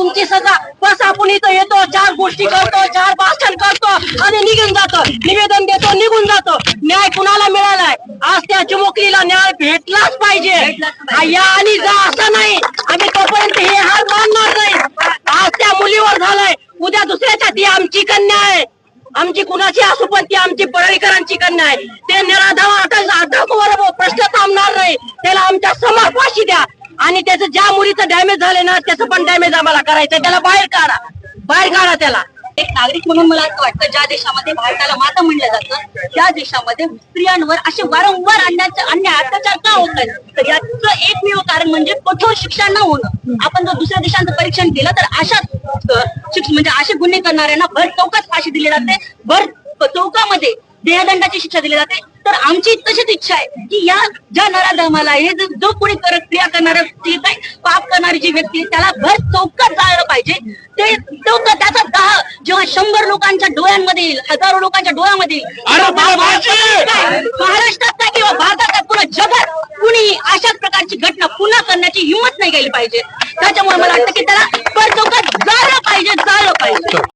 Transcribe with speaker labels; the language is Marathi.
Speaker 1: तुमची सजा. बस आपण इथं येतो चार गोष्टी करतो चार भाषण करतो आणि निघून जातो. निवेदन देतो निघून जातो. न्याय कुणाला मिळालाय? आज त्या चिमुकलीला न्याय भेटलाच पाहिजे. या आणि जा असं नाही. आम्ही तोपर्यंत हे हार मानणार नाही. आज त्या मुलीवर झालाय. उद्या दुसऱ्याच्या ती आमची कन्या आहे. आमची कुणाची असू पण ती आमची पडळीकरांची कन्या आहे. ते निराधाव आता दाखवर प्रश्न थांबणार नाही. त्याला आमच्या समर्पाशी द्या. आणि त्याचं ज्या मुलीचं डॅमेज झालं ना त्याचं पण डॅमेज आम्हाला करायचं त्याला बाहेर काढा. बाहेर काढा त्याला.
Speaker 2: एक नागरिक म्हणून मला असं वाटतं ज्या देशामध्ये भारताला माता म्हणलं जातं त्या देशामध्ये स्त्रियांवर असे वारंवार अन्याय अन्याय अत्याचार का होत आहेत तर याचं एकमेव कारण म्हणजे कठोर शिक्षा न होणं. आपण जर दुसऱ्या देशांचं परीक्षण केलं तर अशा शिक्ष म्हणजे असे गुन्हे करणाऱ्यांना भर चौकात फाशी दिली जाते. भर चौकामध्ये देहदंडाची शिक्षा दिली जाते. तर आमची तशीच इच्छा आहे की या ज्या नराधमाला हे जो- कोणी कर- क्रिया करणारा काही पाप करणारी जी व्यक्ती त्याला भर चौकात जायला पाहिजे. ते तो तर त्याचा दहा जेव्हा शंभर लोकांच्या डोळ्यांमध्ये येईल हजारो लोकांच्या डोळ्यामध्ये महाराष्ट्रात काय, किंवा भारतात पुन्हा जगात कुणी अशाच प्रकारची घटना पुन्हा करण्याची हिंमत नाही केली पाहिजे. त्याच्यामुळे मला वाटतं की त्याला भर चौकात